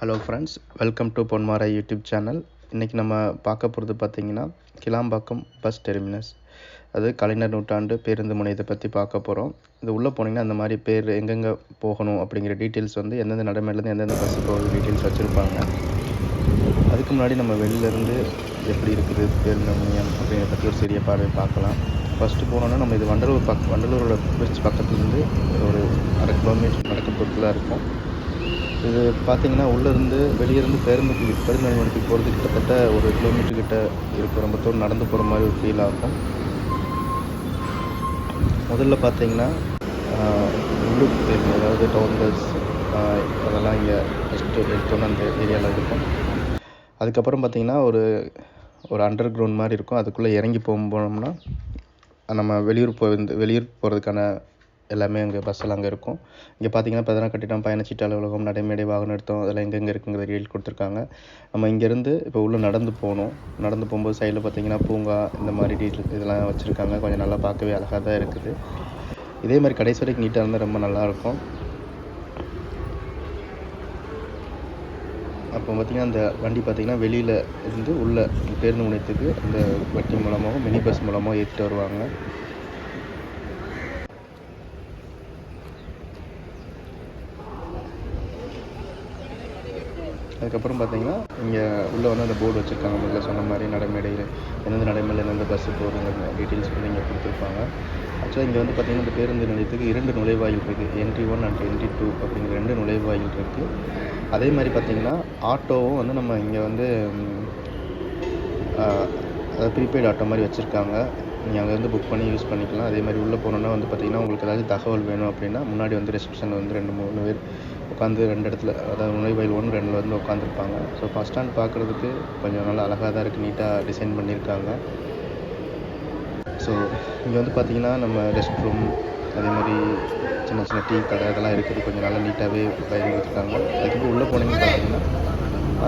Hello friends welcome to Ponmara YouTube channel இன்றைக்கி நம்ம பார்க்க போகிறது பார்த்தீங்கன்னா கிளாம்பாக்கம் பஸ் டெர்மினஸ் அது கலைஞர் நூற்றாண்டு பேருந்து முனையத்தை பற்றி பார்க்க போகிறோம் இது உள்ளே போனீங்கன்னா அந்த மாதிரி பேர் எங்கெங்கே போகணும் அப்படிங்கிற டீட்டெயில்ஸ் வந்து எந்தெந்த நடைமுறையிலேருந்து எந்தெந்த பஸ் போகிற டீட்டெயில்ஸ் வச்சுருப்பாங்க. அதுக்கு முன்னாடி நம்ம வெளியிலேருந்து எப்படி இருக்குது பேருந்து முனையம் அப்படிங்கிறத பற்றி ஒரு சிறிய பார்வை பார்க்கலாம். ஃபஸ்ட்டு போனோன்னா நம்ம இது வண்டலூர் பக் வண்டலூரோட பிரிட்ஜ் பக்கத்துலேருந்து ஒரு அரை கிலோமீட்டர் நடக்க பொறுத்து இருக்கும். இது பார்த்தீங்கன்னா உள்ளேருந்து வெளியேருந்து பேருந்துக்கு பேருந்து போகிறது கிட்டத்தட்ட ஒரு கிலோமீட்டர் கிட்ட இருக்கும் ரொம்ப தூரம் நடந்து போகிற மாதிரி ஒரு ஃபீல் ஆகும் முதல்ல பார்த்தீங்கன்னா உள்ளூர் பேருந்து அதாவது டவுன் பஸ் அதெல்லாம் இங்கே ஃபஸ்ட்டு எடுத்தோன்னு அந்த ஏரியாவில் இருக்கும். அதுக்கப்புறம் பார்த்தீங்கன்னா ஒரு ஒரு அண்டர் கிரவுண்ட் மாதிரி இருக்கும். அதுக்குள்ளே இறங்கி போகும் போனோம்னா நம்ம வெளியூர் போ வெளியூர் போகிறதுக்கான எல்லாமே அங்கே பஸ்ஸெல்லாம் அங்கே இருக்கும். இங்கே பார்த்தீங்கன்னா பதினாறு கட்டிடம் பயணச்சீட்டு அலுவலகம் நடைமேடை வாகன நிறுத்தம் அதெல்லாம் எங்கெங்கே இருக்குங்கிற ரீல் கொடுத்துருக்காங்க. நம்ம இங்கேருந்து இப்போ உள்ளே நடந்து போகணும். நடந்து போகும்போது சைடில் பார்த்தீங்கன்னா பூங்கா இந்த மாதிரி டீட்டெயில் இதெல்லாம் வச்சுருக்காங்க. கொஞ்சம் நல்லா பார்க்கவே அழகாக தான் இருக்குது. இதே மாதிரி கடைசி வரைக்கும் நீட்டாக இருந்தால் ரொம்ப நல்லாயிருக்கும் அப்போ பார்த்திங்கன்னா அந்த வண்டி பார்த்திங்கன்னா வெளியில் இருந்து உள்ள பேருந்து முனையத்துக்கு அந்த வட்டி மூலமாகவும் மினி பஸ் மூலமாக ஏற்றிட்டு வருவாங்க. அதுக்கப்புறம் பார்த்தீங்கன்னா இங்கே உள்ளே வந்து அந்த போர்டு வச்சுருக்காங்க. முதல்ல சொன்ன மாதிரி நடைமேடையில் எந்தெந்த நடைமேடையில் எந்தெந்த பஸ்ஸு போகுதுங்கிற டீட்டெயில்ஸ் வந்து இங்கே கொடுத்துருப்பாங்க. ஆக்சுவலாக இங்கே வந்து பார்த்திங்கன்னா இந்த பேருந்து நிலையத்துக்கு இரண்டு நுழைவாயில் இருக்குது entry one and entry two அப்படிங்கிற ரெண்டு நுழைவாயில் இருக்குது அதே மாதிரி பார்த்தீங்கன்னா ஆட்டோவும் வந்து நம்ம இங்கே வந்து அதாவது ப்ரீபெய்ட் ஆட்டோ மாதிரி வச்சுருக்காங்க. நீங்கள் அங்கே வந்து புக் பண்ணி யூஸ் பண்ணிக்கலாம். அதே மாதிரி உள்ளே போனோன்னா வந்து பார்த்தீங்கன்னா உங்களுக்கு ஏதாவது தகவல் வேணும் அப்படின்னா முன்னாடி வந்து ரிசப்ஷனில் வந்து ரெண்டு மூணு பேர் உட்காந்து ரெண்டு இடத்துல அதாவது நுழைவாயில் ஒன்று ரெண்டில் வந்து உட்காந்துருப்பாங்க ஸோ ஃபஸ்ட் ஸ்டாண்ட் பார்க்குறதுக்கு கொஞ்சம் நல்லா அழகாக தான் இருக்குது நீட்டாக டிசைன் பண்ணியிருக்காங்க. ஸோ இங்கே வந்து பார்த்திங்கன்னா நம்ம ரெஸ்ட் ரூம் அதே மாதிரி சின்ன சின்ன டீ கடை அதெல்லாம் இருக்குது. கொஞ்சம் நல்லா நீட்டாகவே பயன்படுத்திருக்காங்க அதுக்கப்புறம் உள்ளே போனீங்கன்னு பார்த்தீங்கன்னா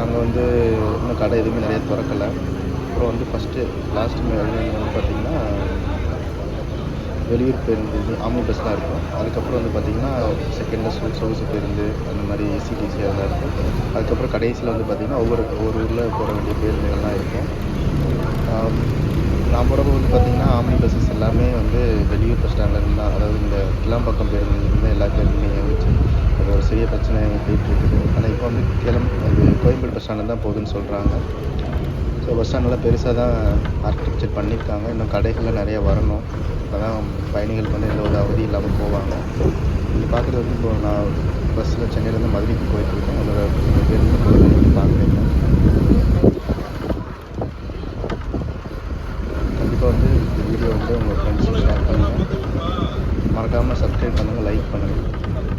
அங்கே வந்து இன்னும் கடை எதுவுமே நிறைய திறக்கலை. அப்புறம் வந்து ஃபஸ்ட்டு லாஸ்ட் வந்து பார்த்திங்கன்னா வெளியூர் பேருந்து ஆமி பஸ் பஸ்லாம் இருக்கும். அதுக்கப்புறம் வந்து பார்த்திங்கன்னா செகண்டில் சொ சொகுசு பேருந்து அந்த மாதிரி ஏசிடிசி அதெல்லாம் இருக்கும். அதுக்கப்புறம் கடைசியில் வந்து பார்த்திங்கன்னா ஒவ்வொரு ஒவ்வொரு ஊரில் போகிற வேண்டிய பேருந்துகள்லாம் இருக்கும். நான் போகிறப்ப வந்து பார்த்திங்கன்னா ஆம்னி பஸ்ஸஸ் எல்லாமே வந்து வெளியூர் பஸ் ஸ்டாண்ட்லேருந்து தான் அதாவது இந்த கிளாம்பாக்கம் பேருந்து எல்லா பேருந்துமே இயங்குச்சு அது ஒரு சிறிய பிரச்சனை போயிட்டு இருக்குது. ஆனால் இப்போ வந்து கிளம்பு அது கோயம்பேடு பஸ் ஸ்டாண்டில் தான் போகுதுன்னு சொல்கிறாங்க ஸோ பஸ் ஸ்டாண்ட் நல்லா பெருசாக தான் ஆர்கிடெக்சர் பண்ணியிருக்காங்க. இன்னும் கடைகள்லாம் நிறைய வரணும். அப்போ தான் பயணிகளுக்கு வந்து எந்த ஒரு அவதி இல்லாமல் போவாங்க. இது பார்க்குறது வந்து இப்போ நான் பஸ்ஸில் சென்னையிலேருந்து மதுரைக்கு போயிட்டுருக்கேன் அதோட பேருந்து போகிறது நீங்கள் கண்டிப்பாக வந்து இந்த வீடியோ வந்து உங்கள் ஃப்ரெண்ட்ஸுக்கு ஷேர் பண்ணுங்கள் மறக்காமல் சப்ஸ்கிரைப் பண்ணுங்கள் லைக் பண்ணுங்கள்